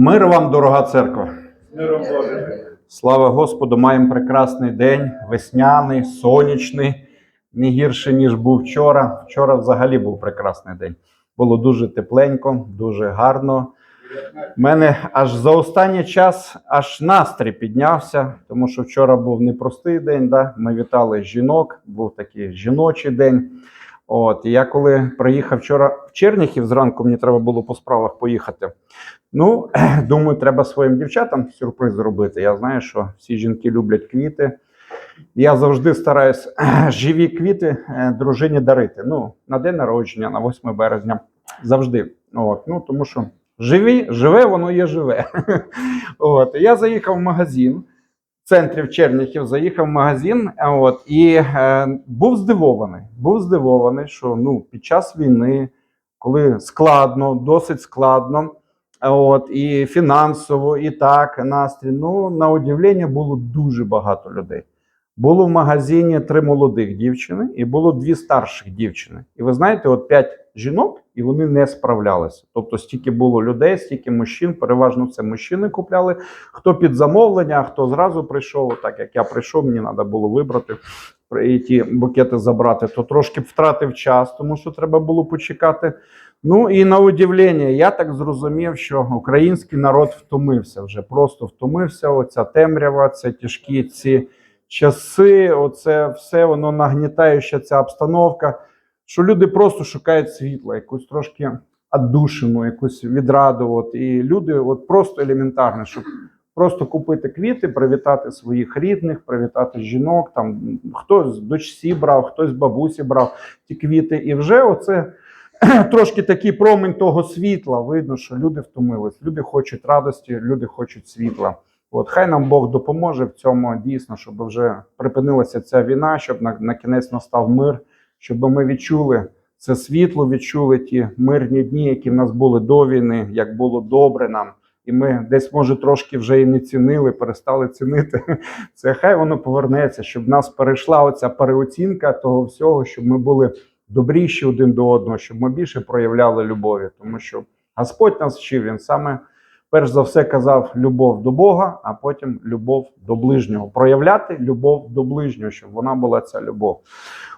Мир вам, дорога церква. Миром Божим. Слава Господу, маємо прекрасний день, весняний, сонячний, не гірше, ніж був вчора. Вчора взагалі був прекрасний день. Було дуже тепленько, дуже гарно. У мене аж за останній час аж настрій піднявся, тому що вчора був непростий день. Да? Ми вітали жінок, був такий жіночий день. От, і я коли приїхав вчора в Черніхів, зранку мені треба було по справах поїхати. Ну, думаю, треба своїм дівчатам сюрприз зробити. Я знаю, що всі жінки люблять квіти. Я завжди стараюсь живі квіти е, дружині дарити. Ну, на день народження, на 8 березня. Завжди. От, ну, тому що живі, живе, воно є живе. От, я заїхав в магазин. В центрі в Черніхів заїхав в магазин, от і е, був здивований. Був здивований, що ну під час війни, коли складно, досить складно, от і фінансово, і так настрій. Ну на удивлення було дуже багато людей. Було в магазині три молодих дівчини і було дві старших дівчини. І ви знаєте, от п'ять жінок, і вони не справлялися. Тобто, стільки було людей, стільки мужчин, переважно це мужчини купляли. Хто під замовлення, а хто зразу прийшов, так як я прийшов, мені треба було вибрати і ті букети забрати, то трошки втратив час, тому що треба було почекати. Ну і на удивлення, я так зрозумів, що український народ втомився вже, просто втомився. Оця темрява, це тяжкі ці часи, оце все воно нагнітаюча ця обстановка, що люди просто шукають світла, якусь трошки отдушину, якусь відраду. От, і люди, от просто елементарно, щоб просто купити квіти, привітати своїх рідних, привітати жінок. Там хтось дочці брав, хтось бабусі брав ті квіти, і вже оце. Трошки такий промень того світла. Видно, що люди втомились, люди хочуть радості, люди хочуть світла. От хай нам Бог допоможе в цьому дійсно, щоб вже припинилася ця війна, щоб на, на кінець настав мир, щоб ми відчули це світло, відчули ті мирні дні, які в нас були до війни, як було добре нам. І ми десь, може, трошки вже і не цінили, перестали цінити. Це хай воно повернеться, щоб в нас перейшла оця переоцінка того всього, щоб ми були добріші один до одного, щоб ми більше проявляли любові. Тому що Господь нас вчив, він саме перш за все казав любов до Бога, а потім любов до ближнього. Проявляти любов до ближнього, щоб вона була ця любов.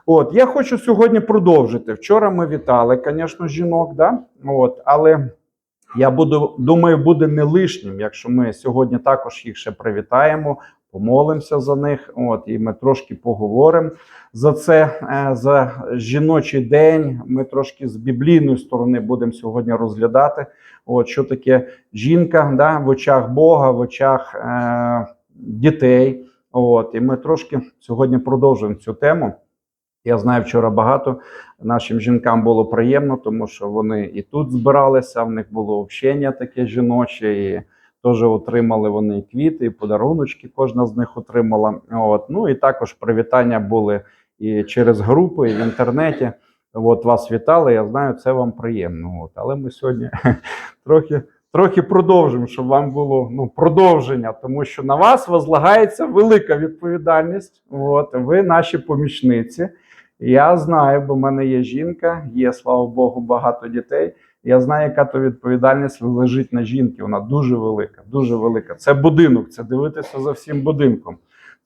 От я хочу сьогодні продовжити. Вчора ми вітали, звісно, жінок, да? От, але я буду думаю, буде не лишнім, якщо ми сьогодні також їх ще привітаємо, помолимося за них. От і ми трошки поговоримо за це е, за жіночий день. Ми трошки з біблійної сторони будемо сьогодні розглядати. От що таке жінка да, в очах Бога, в очах е, дітей. От і ми трошки сьогодні продовжуємо цю тему. Я знаю, вчора багато нашим жінкам було приємно, тому що вони і тут збиралися. В них було общення таке жіноче, і теж отримали вони квіти, і подаруночки. Кожна з них отримала. От ну і також привітання були і через групи, і в інтернеті. От вас вітали. Я знаю, це вам приємно. От, але ми сьогодні трохи. Трохи продовжимо, щоб вам було ну продовження, тому що на вас возлагається велика відповідальність. От ви наші помічниці. Я знаю, бо в мене є жінка, є слава Богу, багато дітей. Я знаю, яка то відповідальність лежить на жінки. Вона дуже велика, дуже велика. Це будинок, це дивитися за всім будинком,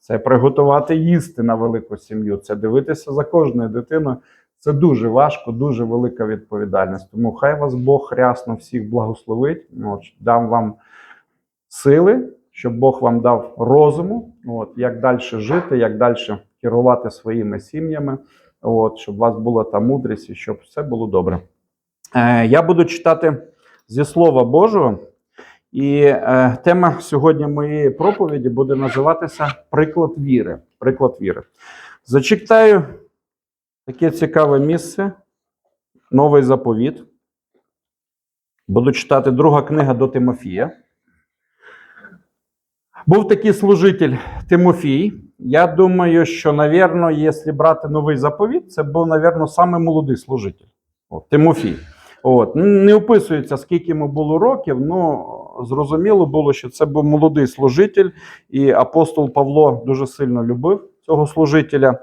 це приготувати їсти на велику сім'ю, це дивитися за кожною дитиною. Це дуже важко, дуже велика відповідальність. Тому хай вас Бог рясно всіх благословить. От, дам вам сили, щоб Бог вам дав розуму, от, як далі жити, як далі керувати своїми сім'ями, от, щоб у вас була та мудрість і щоб все було добре. Е, я буду читати зі Слова Божого, і е, тема сьогодні моєї проповіді буде називатися Приклад віри. Приклад віри. Зачитаю таке цікаве місце, новий заповіт. Буду читати друга книга до Тимофія. Був такий служитель Тимофій. Я думаю, що, навірно, якщо брати новий заповіт, це був, навірно, самий молодий служитель. От, Тимофій. От. Не описується, скільки йому було років, але зрозуміло було, що це був молодий служитель, і апостол Павло дуже сильно любив цього служителя.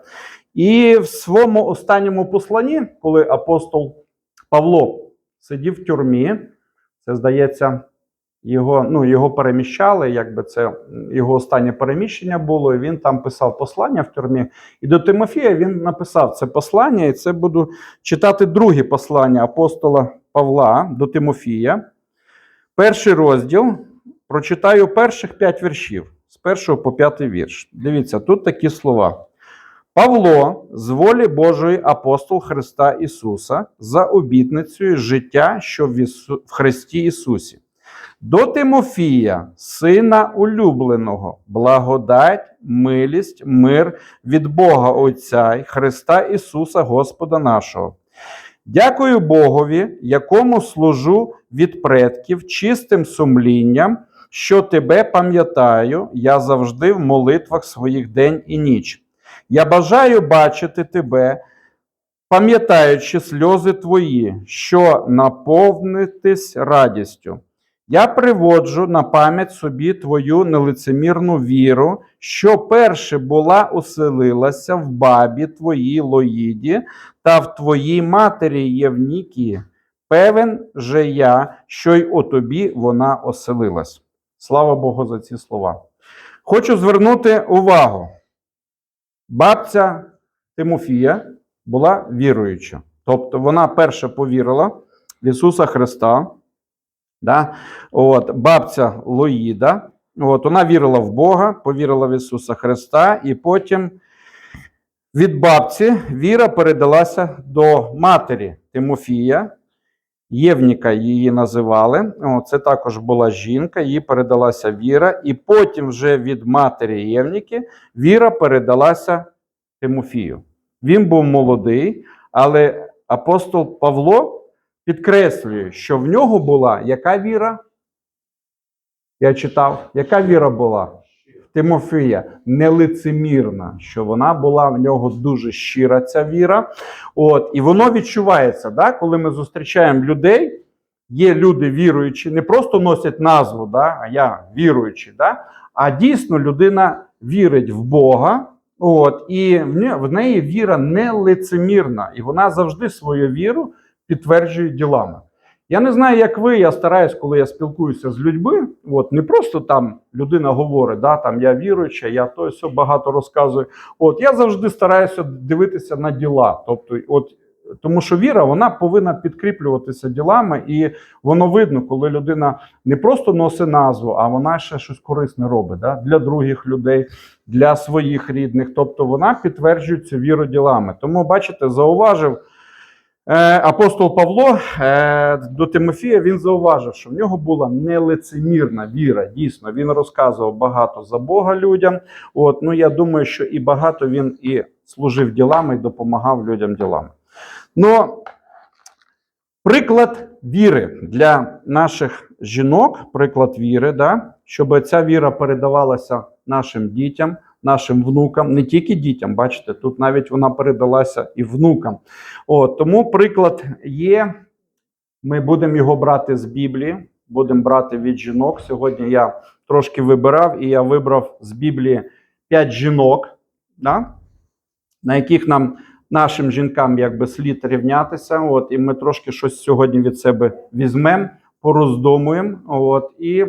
І в своєму останньому посланні, коли апостол Павло сидів в тюрмі, це здається Його, ну, його переміщали, якби це його останнє переміщення було. І він там писав послання в тюрмі. І до Тимофія він написав це послання, і це буду читати друге послання апостола Павла до Тимофія. Перший розділ. Прочитаю перших п'ять віршів з першого по п'ятий вірш. Дивіться, тут такі слова. Павло, з волі Божої апостол Христа Ісуса, за обітницею життя, що в Христі Ісусі. До Тимофія, сина улюбленого, благодать, милість, мир від Бога Отця й Христа Ісуса Господа нашого. Дякую Богові, якому служу від предків чистим сумлінням, що тебе пам'ятаю, я завжди в молитвах своїх день і ніч. Я бажаю бачити тебе, пам'ятаючи сльози твої, що наповнитись радістю. Я приводжу на пам'ять собі твою нелицемірну віру, що перше була оселилася в бабі твоїй Лоїді та в твоїй матері Євнікі. Певен же я, що й у тобі вона оселилась. Слава Богу за ці слова. Хочу звернути увагу. Бабця Тимофія була віруюча. Тобто вона перша повірила в Ісуса Христа. Да? От, бабця Лоїда. От, вона вірила в Бога, повірила в Ісуса Христа, і потім від бабці віра передалася до матері Тимофія. Євніка її називали. О, це також була жінка, їй передалася віра. І потім вже від матері Євніки віра передалася Тимофію. Він був молодий, але апостол Павло підкреслює, що в нього була яка віра? Я читав, яка віра була? Тимофія нелицемірна, що вона була в нього дуже щира, ця віра. От, і воно відчувається, да, коли ми зустрічаємо людей. Є люди віруючі, не просто носять назву, да, а я віруючий, да, а дійсно людина вірить в Бога. От, і в неї віра не лицемірна, і вона завжди свою віру підтверджує ділами. Я не знаю, як ви, я стараюсь, коли я спілкуюся з людьми. От не просто там людина говорить, да, там я віруюча, я то все багато розказую. От я завжди стараюся дивитися на діла. Тобто, от тому що віра вона повинна підкріплюватися ділами, і воно видно, коли людина не просто носить назву, а вона ще щось корисне робить да, для других людей, для своїх рідних. Тобто вона підтверджує цю віру ділами. Тому, бачите, зауважив. Е, Апостол Павло е, до Тимофія він зауважив, що в нього була нелицемірна віра. Дійсно, він розказував багато за Бога людям. От, ну я думаю, що і багато він і служив ділами, і допомагав людям ділами. Ну, приклад віри для наших жінок, приклад віри, да, щоб ця віра передавалася нашим дітям, нашим внукам, не тільки дітям, бачите, тут навіть вона передалася і внукам. От, тому приклад є. Ми будемо його брати з Біблії, будемо брати від жінок. Сьогодні я трошки вибирав, і я вибрав з Біблії 5 жінок, да? на яких нам, нашим жінкам, якби слід рівнятися. От, і ми трошки щось сьогодні від себе візьмемо, пороздумуємо. От, і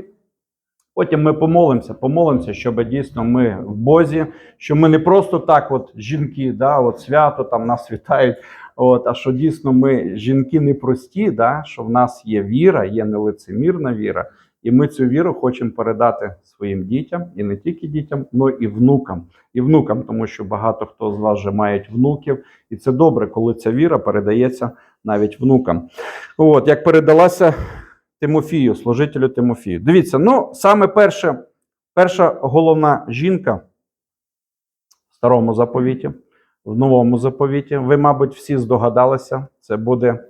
Потім ми помолимося, помолимося, щоб дійсно ми в Бозі, що ми не просто так, от жінки, да, от свято там нас вітають. От, а що дійсно ми жінки непрості, да, що в нас є віра, є нелицемірна віра, і ми цю віру хочемо передати своїм дітям, і не тільки дітям, але і внукам. І внукам, тому що багато хто з вас вже мають внуків, і це добре, коли ця віра передається навіть внукам. От як передалася Тимофію, служителю Тимофію. Дивіться, ну саме перше, перша головна жінка в старому заповіті, в новому заповіті. Ви, мабуть, всі здогадалися, це буде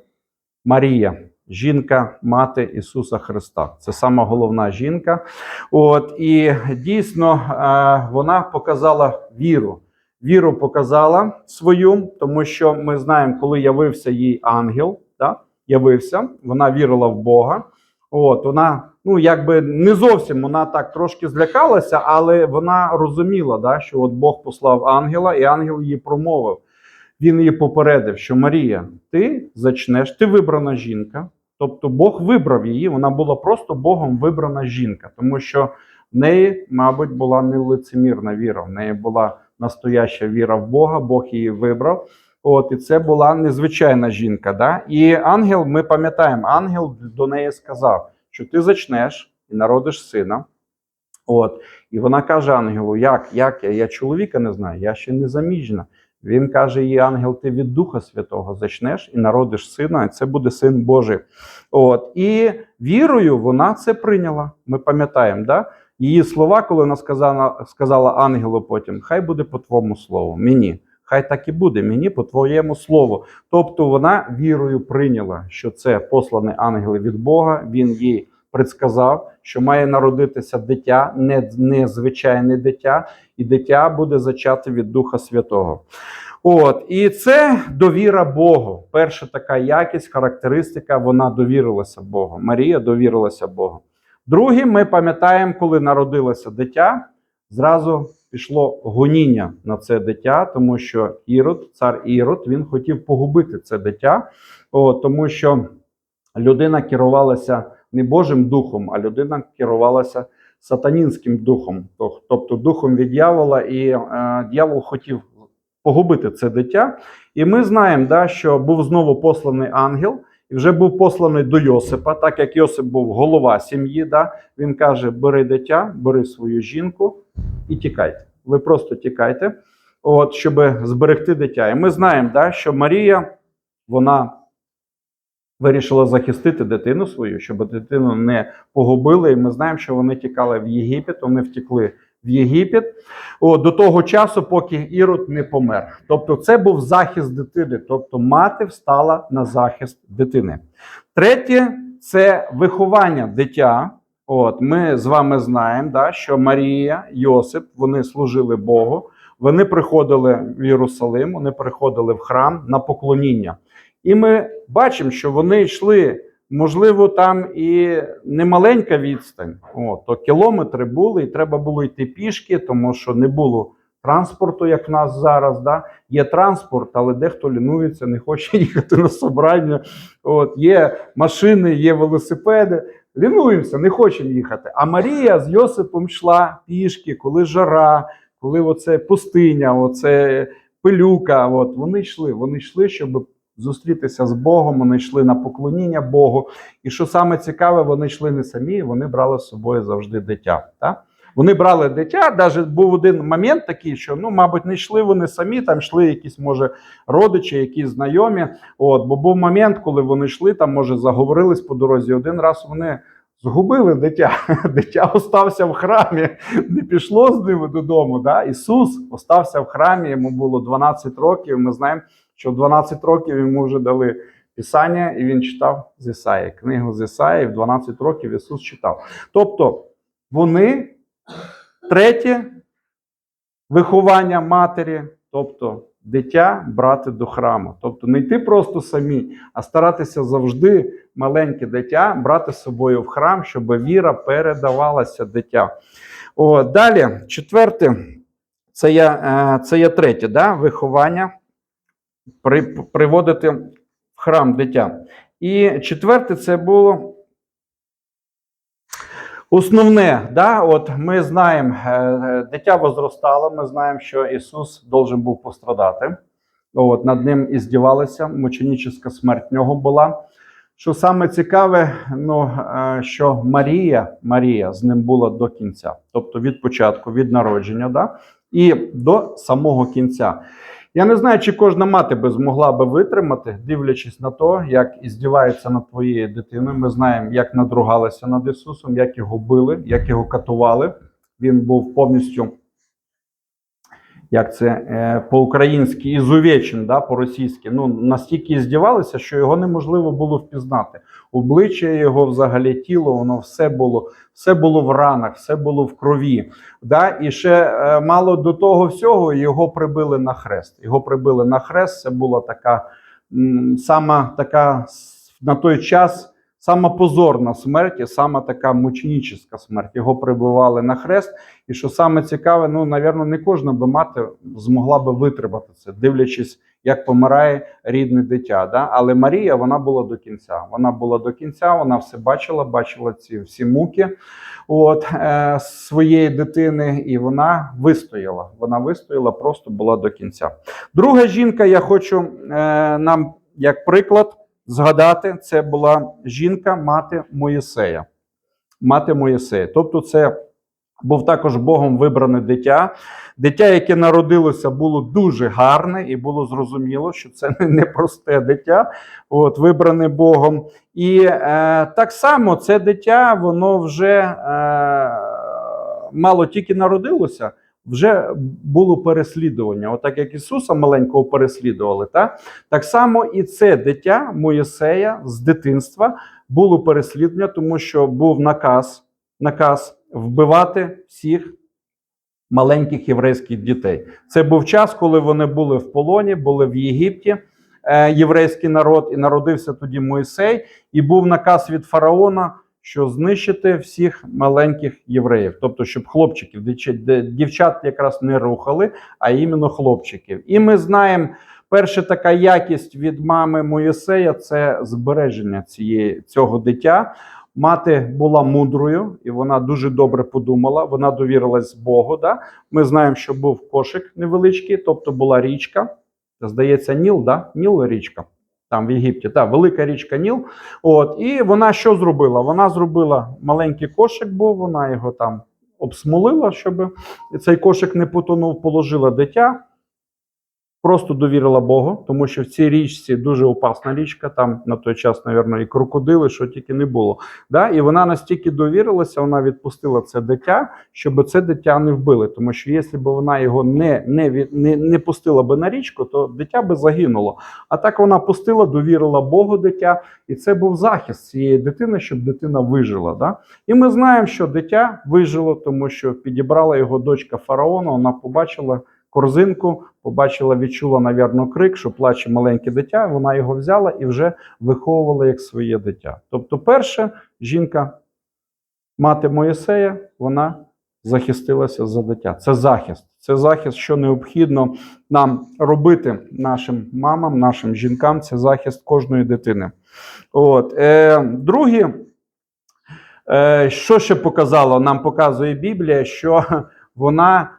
Марія, жінка, мати Ісуса Христа. Це сама головна жінка. От і дійсно е, вона показала віру. Віру показала свою, тому що ми знаємо, коли явився їй ангел, да, явився, вона вірила в Бога. От вона, ну якби не зовсім вона так трошки злякалася, але вона розуміла, да, що от Бог послав ангела, і ангел їй промовив. Він її попередив, що Марія, ти зачнеш, ти вибрана жінка. Тобто Бог вибрав її, вона була просто Богом вибрана жінка, тому що в неї, мабуть, була не лицемірна віра, в неї була настояща віра в Бога, Бог її вибрав. От, і це була незвичайна жінка. Да? І ангел, ми пам'ятаємо, ангел до неї сказав, що ти зачнеш і народиш сина. От, і вона каже ангелу: Як, як я? Я чоловіка не знаю, я ще не заміжна. Він каже їй, ангел, ти від Духа Святого зачнеш і народиш сина, і це буде син Божий. От, і вірою вона це прийняла. Ми пам'ятаємо, да? її слова, коли вона сказала, сказала ангелу потім, хай буде по твоєму слову, мені. Хай так і буде, мені по твоєму слову. Тобто вона вірою прийняла, що це посланий ангел від Бога. Він їй предсказав, що має народитися дитя, не, не дитя, і дитя буде зачати від Духа Святого. От, і це довіра Богу. Перша така якість, характеристика, вона довірилася Богу. Марія довірилася Богу. Друге, ми пам'ятаємо, коли народилося дитя, зразу пішло гоніння на це дитя, тому що Ірод, цар Ірод, він хотів погубити це дитя, от, тому що людина керувалася не Божим духом, а людина керувалася сатанінським духом, тобто духом від дьявола, і е, дьявол хотів погубити це дитя. І ми знаємо, да, що був знову посланий ангел, і вже був посланий до Йосипа, так як Йосип був голова сім'ї. Да, він каже: бери дитя, бери свою жінку і тікайте. Ви просто тікайте, от, щоб зберегти дитя. І ми знаємо, да, що Марія, вона вирішила захистити дитину свою, щоб дитину не погубили. І ми знаємо, що вони тікали в Єгипет, вони втекли в Єгипет о, до того часу, поки Ірод не помер. Тобто, це був захист дитини, тобто мати встала на захист дитини. Третє це виховання дитя. От ми з вами знаємо, да, що Марія, Йосип, вони служили Богу. Вони приходили в Єрусалим, вони приходили в храм на поклоніння. І ми бачимо, що вони йшли, можливо, там і не маленька відстань, О, то кілометри були, і треба було йти пішки, тому що не було транспорту, як в нас зараз. Да? Є транспорт, але дехто лінується, не хоче їхати на собрання. От, є машини, є велосипеди. Лінуємося, не хочемо їхати. А Марія з Йосипом йшла пішки, коли жара, коли оце пустиня, оце пилюка. От, вони йшли, вони йшли, щоб зустрітися з Богом, вони йшли на поклоніння Богу. І що саме цікаве, вони йшли не самі, вони брали з собою завжди дитя. Так? Вони брали дитя, навіть був один момент такий, що ну, мабуть, не йшли вони самі, там йшли якісь, може, родичі, якісь знайомі. От, бо був момент, коли вони йшли, там, може, заговорились по дорозі. Один раз вони згубили дитя. Дитя остався в храмі, не пішло з ними додому. Да? Ісус остався в храмі, йому було 12 років. Ми знаємо, що в 12 років йому вже дали Писання, і він читав з Ісаї. Книгу з Ісаї в 12 років Ісус читав. Тобто вони третє виховання матері, тобто дитя брати до храму. Тобто не йти просто самі, а старатися завжди маленьке дитя брати з собою в храм, щоб віра передавалася дитя. О, далі, четверте, це є, е, це є третє, да? виховання при, приводити в храм дитя. І четверте, це було основне. Да? От ми знаємо, е, е, дитя возростало, ми знаємо, що Ісус должен був пострадати. От, над ним і здівалися, мученіческа смерть нього була. Що саме цікаве, ну, е, що Марія, Марія з ним була до кінця, тобто від початку, від народження, да? і до самого кінця. Я не знаю, чи кожна мати би змогла би витримати, дивлячись на те, як іздіваються над твоєю дитиною. Ми знаємо, як надругалися над Ісусом, як його били, як його катували. Він був повністю, як це е, по-українськи, ізувечен, да, по-російськи. Ну, настільки здівалися, що його неможливо було впізнати. Обличчя його, взагалі, тіло, воно все було, все було в ранах, все було в крові. Да? І ще е, мало до того всього його прибили на хрест. Його прибили на хрест. Це була така сама така на той час. Сама позорна смерть, і сама така мученіческа смерть. Його прибивали на хрест. І що саме цікаве, ну, навірно, не кожна би мати змогла би витримати це, дивлячись, як помирає рідне дитя. Да? Але Марія вона була до кінця. Вона була до кінця, вона все бачила, бачила ці всі муки от, е, своєї дитини, і вона вистояла. Вона вистояла, просто була до кінця. Друга жінка, я хочу е, нам як приклад згадати, це була жінка, мати Моїсея. Мати Моїсея. Тобто, це був також Богом вибране дитя. Дитя, яке народилося, було дуже гарне, і було зрозуміло, що це не просте дитя, от, вибране Богом. І е, так само це дитя, воно вже е, мало тільки народилося, вже було переслідування. Отак як Ісуса маленького переслідували, та? так само і це дитя Моїсея з дитинства було переслідування, тому що був наказ, наказ вбивати всіх маленьких єврейських дітей. Це був час, коли вони були в полоні, були в Єгипті. е, Єврейський народ, і народився тоді Моїсей, і був наказ від фараона, що знищити всіх маленьких євреїв, тобто, щоб хлопчиків, дівчат якраз не рухали, а іменно хлопчиків. І ми знаємо, перша така якість від мами Моїсея це збереження цієї цього дитя. Мати була мудрою, і вона дуже добре подумала. Вона довірилась Богу. Да? Ми знаємо, що був кошик невеличкий, тобто була річка. Здається, Ніл, да? Ніл річка. Там в Єгипті, та велика річка Ніл. От, і вона що зробила? Вона зробила маленький кошик, був, вона його там обсмолила, щоб цей кошик не потонув, положила дитя. Просто довірила Богу, тому що в цій річці дуже опасна річка. Там на той час, мабуть, і крокодили, що тільки не було. Да? І вона настільки довірилася, вона відпустила це дитя, щоб це дитя не вбили. Тому що якщо б вона його не, не, не, не пустила би на річку, то дитя би загинуло. А так вона пустила, довірила Богу дитя, і це був захист цієї дитини, щоб дитина вижила. Да? І ми знаємо, що дитя вижило, тому що підібрала його дочка фараона, вона побачила корзинку, побачила, відчула, навірно, крик, що плаче маленьке дитя. Вона його взяла і вже виховувала як своє дитя. Тобто, перша жінка, мати Моїсея, вона захистилася за дитя. Це захист. Це захист, що необхідно нам робити нашим мамам, нашим жінкам. Це захист кожної дитини. От. Е, другі, е, що ще показало? Нам показує Біблія, що вона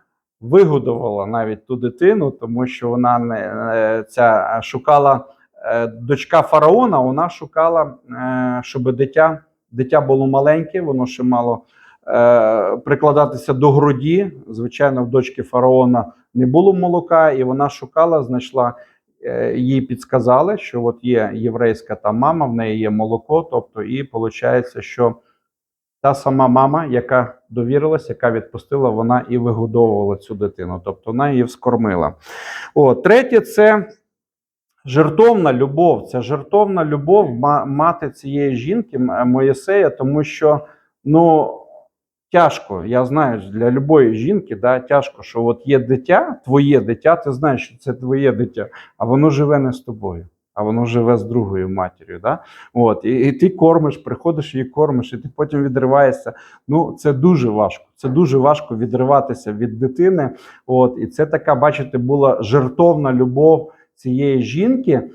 вигодувала навіть ту дитину, тому що вона не е, ця шукала е, дочка фараона, вона шукала, е, щоб дитя, дитя було маленьке, воно ще мало е, прикладатися до груді. Звичайно, в дочки фараона не було молока, і вона шукала, знайшла. е, Їй підсказали, що от є єврейська та мама, в неї є молоко. Тобто, і виходить, що та сама мама, яка довірилась, яка відпустила, вона і вигодовувала цю дитину, тобто вона її вскормила. О, третє це жертовна любов. Це жертовна любов мати цієї жінки М- Моїсея, тому що ну. Тяжко, я знаю, для любої жінки да, тяжко, що от є дитя, твоє дитя, ти знаєш, що це твоє дитя, а воно живе не з тобою, а воно живе з другою матір'ю. Да? От, і, і ти кормиш, приходиш її кормиш, і ти потім відриваєшся. Ну, це дуже важко. Це дуже важко відриватися від дитини. От, і це така, бачите, була жертовна любов цієї жінки е-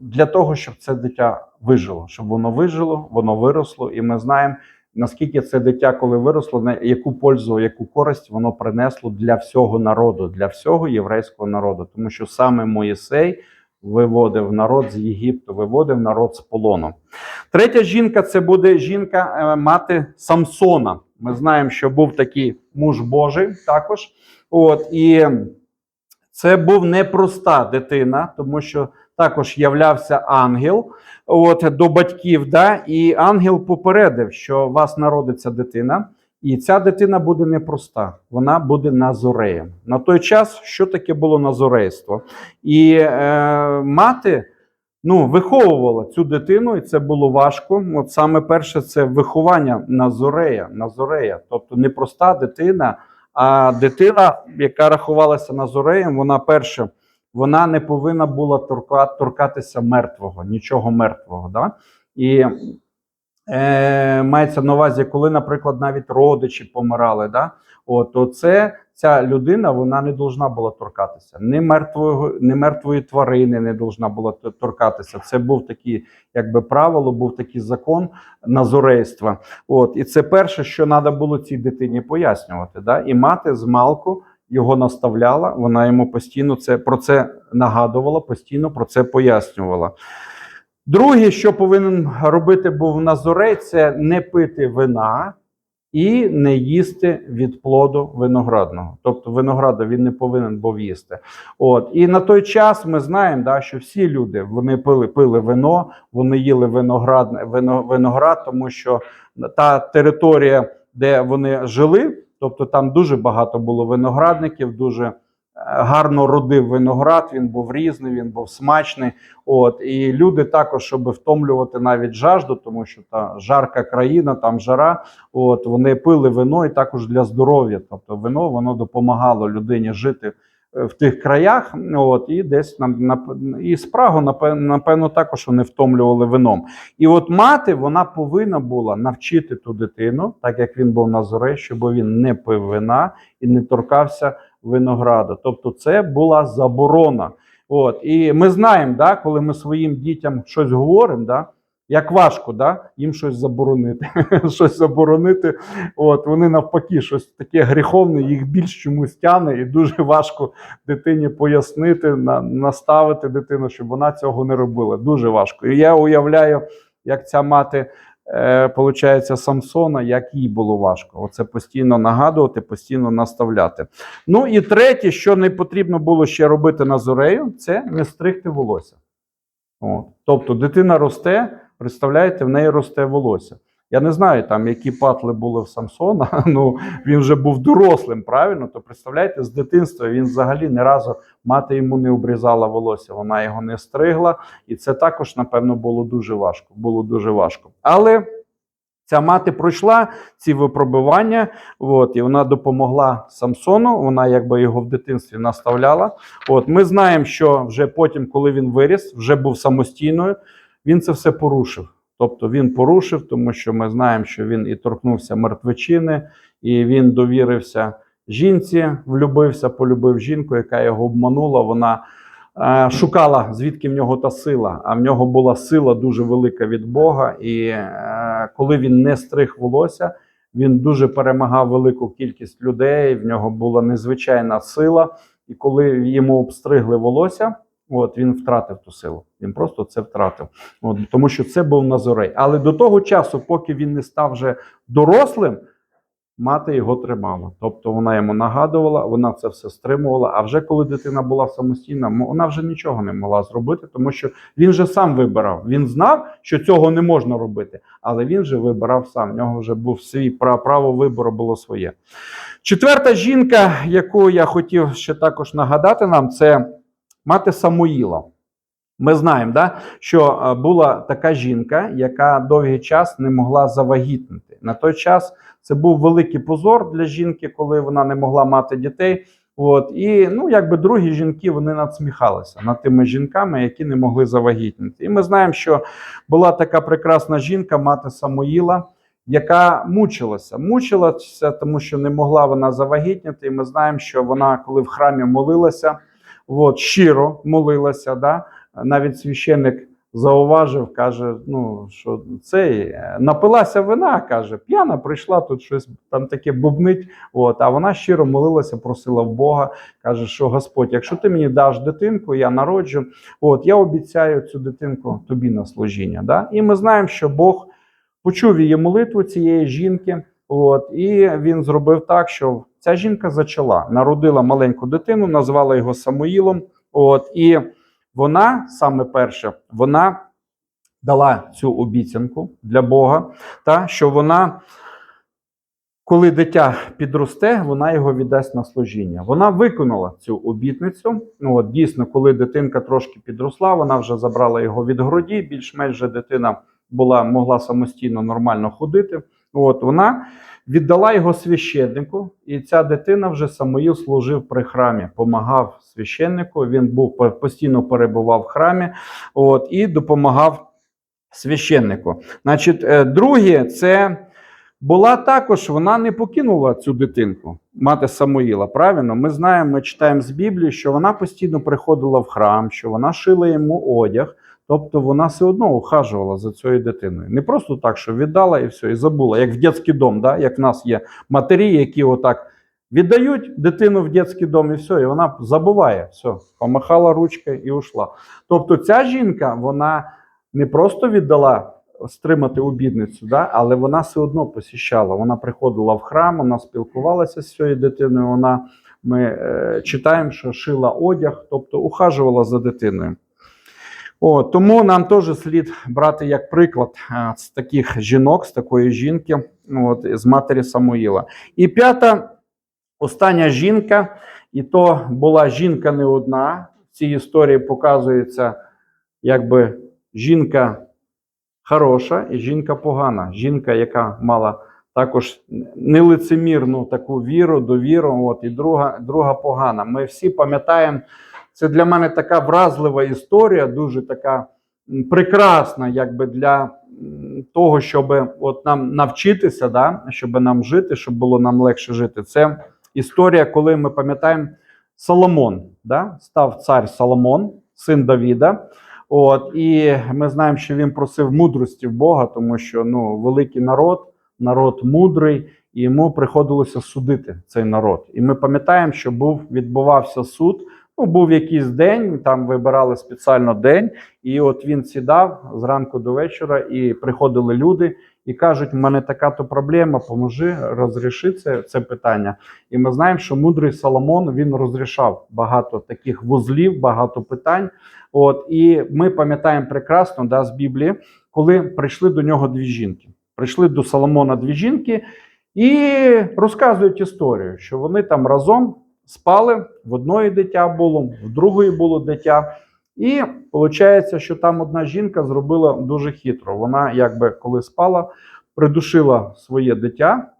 для того, щоб це дитя вижило, щоб воно вижило, воно виросло, і ми знаємо. Наскільки це дитя, коли виросло, на яку пользу, яку користь воно принесло для всього народу, для всього єврейського народу, тому що саме Моїсей виводив народ з Єгипту, виводив народ з полону. Третя жінка це буде жінка е, мати Самсона. Ми знаємо, що був такий муж Божий також. От і це був непроста дитина, тому що також являвся ангел от, до батьків. Да? І ангел попередив, що у вас народиться дитина, і ця дитина буде непроста, вона буде назореєм. На той час, що таке було назорейство? І е, мати ну, виховувала цю дитину, і це було важко. От саме перше, це виховання назорея, назорея, тобто непроста дитина. А дитина, яка рахувалася назореєм, вона перше, вона не повинна була торка, торкатися мертвого, нічого мертвого. Да? І е, мається на увазі, коли, наприклад, навіть родичі помирали, да? От, то це ця людина вона не должна була торкатися. Ні мертвої, ні мертвої тварини не должна була торкатися. Це був такий, якби правило, був такий закон назорейства. От, і це перше, що треба було цій дитині пояснювати. Да? І мати з малку його наставляла, вона йому постійно це про це нагадувала, постійно про це пояснювала. Друге, що повинен робити був Назорей, це не пити вина і не їсти від плоду виноградного. Тобто винограду він не повинен був їсти. От і на той час ми знаємо, да, що всі люди вони пили, пили вино, вони їли виноград, вино, виноград, тому що та територія, де вони жили, тобто там дуже багато було виноградників, дуже е, гарно родив виноград. Він був різний, він був смачний. От і люди також, щоб втомлювати навіть жажду, тому що та жарка країна, там жара. От вони пили вино і також для здоров'я. Тобто, вино воно допомагало людині жити в тих краях. От і десь на, на і спрагу, напевно, також вони втомлювали вином. І от мати вона повинна була навчити ту дитину, так як він був на зоре, щоб він не пив вина і не торкався винограду. Тобто, це була заборона. От і ми знаємо, да, коли ми своїм дітям щось говоримо, да, як важко да, їм щось заборонити. щось заборонити. От вони навпаки, щось таке гріховне, їх більш чомусь тяне, і дуже важко дитині пояснити, на, наставити дитину, щоб вона цього не робила. Дуже важко. І я уявляю, як ця мати. Е, получається, Самсона, як їй було важко. Оце постійно нагадувати, постійно наставляти. Ну і третє, що не потрібно було ще робити на зорею, це не стригти волосся. От. Тобто дитина росте, представляєте, в неї росте волосся. Я не знаю, там, які патли були в Самсона, ну він вже був дорослим, правильно? То представляєте, з дитинства він взагалі ні разу мати йому не обрізала волосся, вона його не стригла, і це також, напевно, було дуже важко. Було дуже важко. Але ця мати пройшла ці випробування, от, і вона допомогла Самсону, вона якби його в дитинстві наставляла. От, ми знаємо, що вже потім, коли він виріс, вже був самостійною, він це все порушив. Тобто він порушив, тому що ми знаємо, що він і торкнувся мертвечини, і він довірився жінці, влюбився, полюбив жінку, яка його обманула. Вона е, шукала, звідки в нього та сила. А в нього була сила дуже велика від Бога. І е, коли він не стриг волосся, він дуже перемагав велику кількість людей. В нього була незвичайна сила. І коли йому обстригли волосся, от він втратив ту силу. Він просто це втратив. От, тому що це був Назорей. Але до того часу, поки він не став вже дорослим, мати його тримала. Тобто вона йому нагадувала, вона це все стримувала. А вже коли дитина була самостійна, вона вже нічого не могла зробити, тому що він же сам вибирав. Він знав, що цього не можна робити, але він же вибирав сам. В нього вже був свій пра- право вибору було своє. Четверта жінка, яку я хотів ще також нагадати нам, це мати Самуїла. Ми знаємо, да, що е, була така жінка, яка довгий час не могла завагітнити. На той час це був великий позор для жінки, коли вона не могла мати дітей. От і ну, якби другі жінки вони надсміхалися над тими жінками, які не могли завагітніти. І ми знаємо, що була така прекрасна жінка, мати Самуїла, яка мучилася. Мучилася, тому що не могла вона завагітніти. І ми знаємо, що вона, коли в храмі молилася, от, щиро молилася. Да? Навіть священник зауважив, каже: ну що цей е, напилася вина, каже, п'яна прийшла тут щось там таке бубнить. От, а вона щиро молилася, просила в Бога, каже, що Господь, якщо ти мені даш дитинку, я народжу, от я обіцяю цю дитинку тобі на служіння. Да? І ми знаємо, що Бог почув її молитву цієї жінки. От, і він зробив так, що ця жінка зачала, народила маленьку дитину, назвала його Самуїлом. От, і вона саме перше, вона дала цю обіцянку для Бога, та що вона, коли дитя підросте, вона його віддасть на служіння. Вона виконала цю обітницю. Ну, от, дійсно, коли дитинка трошки підросла, вона вже забрала його від груді, більш-менш дитина була, могла самостійно нормально ходити. От вона віддала його священнику, і ця дитина вже Самоїл служив при храмі, помагав священнику. Він був постійно перебував в храмі, от і допомагав священнику. Значить, е, друге, це була також, вона не покинула цю дитинку, мати Самуїла. Правильно, ми знаємо, ми читаємо з Біблії, що вона постійно приходила в храм, що вона шила йому одяг. Тобто вона все одно ухажувала за цією дитиною. Не просто так, що віддала і все, і забула, як в дитячий дом, да? як в нас є матері, які отак віддають дитину в дитячий дом, і все, і вона забуває, все, помахала ручкою і ушла. Тобто ця жінка, вона не просто віддала стримати обідницю, да? але вона все одно посіщала. Вона приходила в храм, вона спілкувалася з цією дитиною. Вона ми е, читаємо, що шила одяг, тобто ухажувала за дитиною. О, тому нам теж слід брати як приклад е, з таких жінок, з такої жінки, от, з матері Самуїла. І п'ята, остання жінка, і то була жінка не одна. В цій історії показується, якби жінка хороша і жінка погана. Жінка, яка мала також нелицемірну таку віру, довіру. От, і друга, друга погана. Ми всі пам'ятаємо. Це для мене така вразлива історія, дуже така прекрасна, якби для того, щоб от нам навчитися, да, щоб нам жити, щоб було нам легше жити. Це історія, коли ми пам'ятаємо Соломон, да, став цар Соломон, син Давіда. От, і ми знаємо, що він просив мудрості в Бога, тому що ну, великий народ, народ мудрий, і йому приходилося судити цей народ. І ми пам'ятаємо, що був відбувався суд. Ну, був якийсь день, там вибирали спеціально день, і от він сідав зранку до вечора, і приходили люди і кажуть: у мене така то проблема, поможи, розріши це, це питання. І ми знаємо, що мудрий Соломон він розрішав багато таких вузлів, багато питань. От і ми пам'ятаємо прекрасно да, з Біблії, коли прийшли до нього дві жінки. Прийшли до Соломона дві жінки і розказують історію, що вони там разом спали, в одної дитя було, в другої було дитя. І виходить, що там одна жінка зробила дуже хитро. Вона, якби коли спала, придушила своє дитя.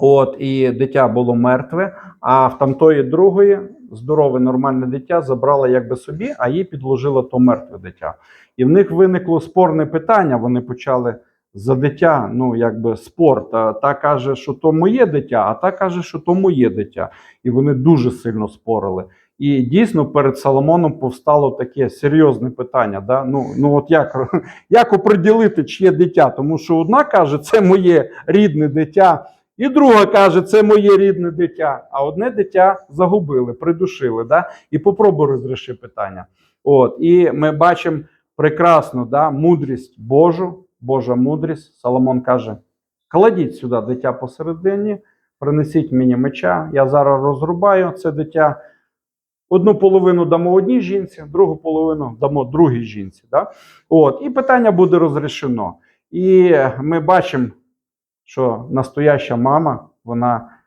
От, і дитя було мертве, а в тамтої другої здорове, нормальне дитя забрала якби собі, а їй підложила то мертве дитя. І в них виникло спорне питання. Вони почали за дитя, ну якби спор. Та, та каже, що то моє дитя, а та каже, що то моє дитя. І вони дуже сильно спорили. І дійсно перед Соломоном повстало таке серйозне питання. Да? Ну, ну от як, як оприділити, чиє дитя? Тому що одна каже, це моє рідне дитя, і друга каже, це моє рідне дитя. А одне дитя загубили, придушили. Да? І попробуй розріши питання. От, і ми бачимо прекрасну да, мудрість Божу, Божа мудрість. Соломон каже: кладіть сюди дитя посередині, принесіть мені меча, я зараз розрубаю це дитя. Одну половину дамо одній жінці, другу половину дамо другій жінці. Да? От, і питання буде розрішено. І ми бачимо, що настояща мама, вона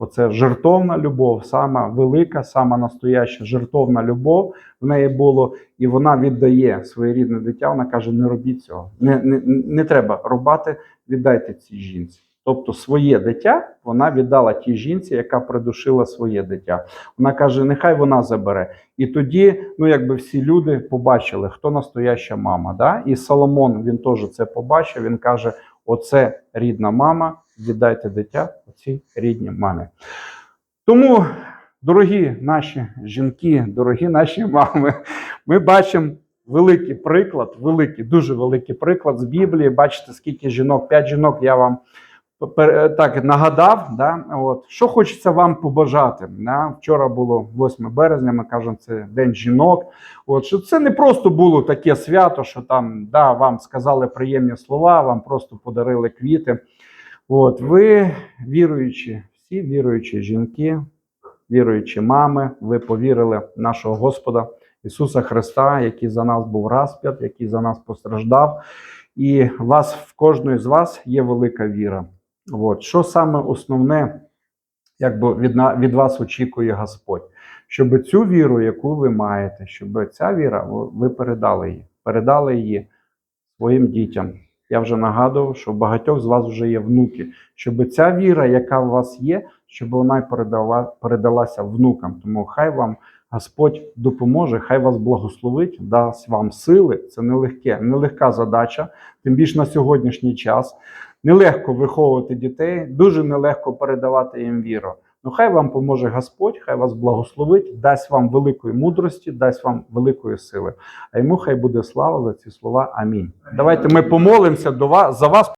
оце жертовна любов, сама велика, сама настояща жертовна любов в неї було, і вона віддає своє рідне дитя. Вона каже: не робіть цього, не, не, не треба рубати, віддайте цій жінці. Тобто своє дитя вона віддала тій жінці, яка придушила своє дитя. Вона каже: нехай вона забере. І тоді, ну якби всі люди побачили, хто настояща мама. Да? І Соломон він теж це побачив. Він каже: Оце рідна мама, віддайте дитя оцій рідній мамі. Тому, дорогі наші жінки, дорогі наші мами, ми бачимо. Великий приклад, великий, дуже великий приклад з Біблії. Бачите, скільки жінок, п'ять жінок я вам так нагадав. Да? От. Що хочеться вам побажати. Да? Вчора було 8 березня, ми кажемо, це День жінок. От, що це не просто було таке свято, що там да, вам сказали приємні слова, вам просто подарили квіти. От, ви віруючі, всі віруючі жінки, віруючі мами, ви повірили нашого Господа Ісуса Христа, який за нас був розп'ят, який за нас постраждав. І вас в кожної з вас є велика віра. От. Що саме основне, якби від, від вас очікує Господь? Щоб цю віру, яку ви маєте, щоб ця віра, ви передали її, передали її своїм дітям. Я вже нагадував, що в багатьох з вас вже є внуки, щоб ця віра, яка у вас є, щоб вона передала, передалася внукам. Тому хай вам Господь допоможе, хай вас благословить, дасть вам сили. Це нелегке, нелегка задача, тим більше на сьогоднішній час. Нелегко виховувати дітей, дуже нелегко передавати їм віру. Ну, хай вам поможе Господь, хай вас благословить, дасть вам великої мудрості, дасть вам великої сили. А йому хай буде слава за ці слова. Амінь. Давайте ми помолимося до вас за вас.